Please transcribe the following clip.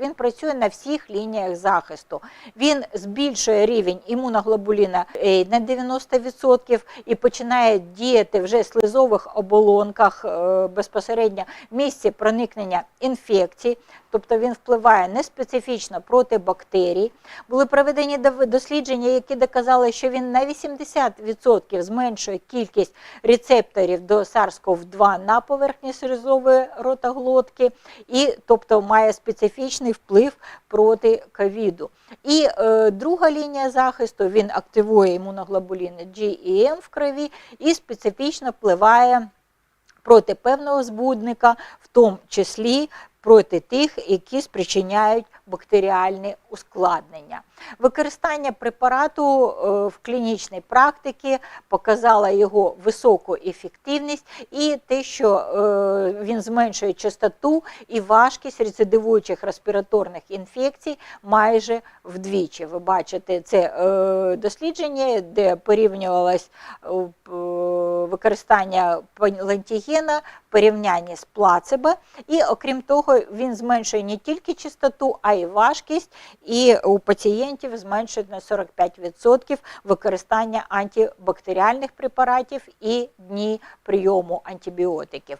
Він працює на всіх лініях захисту. Він збільшує рівень імуноглобуліна е, на 90% і починає діяти вже в слизових оболонках е, безпосередньо в місці проникнення інфекцій, тобто він впливає не специфічно проти бактерій. Були проведені дослідження, які доказали, що він на 80% зменшує кількість рецепторів до SARS-CoV-2 на поверхні слизової ротоглотки, і тобто має специфічний вплив проти ковіду. І е, друга лінія захисту він активує імуноглобуліни G і M в крові і специфічно впливає проти певного збудника, в тому числі проти тих, які спричиняють бактеріальні ускладнення. Використання препарату е, в клінічній практиці показало його високу ефективність і те, що е, він зменшує частоту і важкість рецидивуючих респіраторних інфекцій майже вдвічі. Ви бачите, це е, дослідження, де порівнювалось використання лентігена, порівнянні з плацебо. І окрім того, він зменшує не тільки чистоту, а й важкість, і у пацієнтів зменшує на 45% використання антибактеріальних препаратів і дні прийому антибіотиків.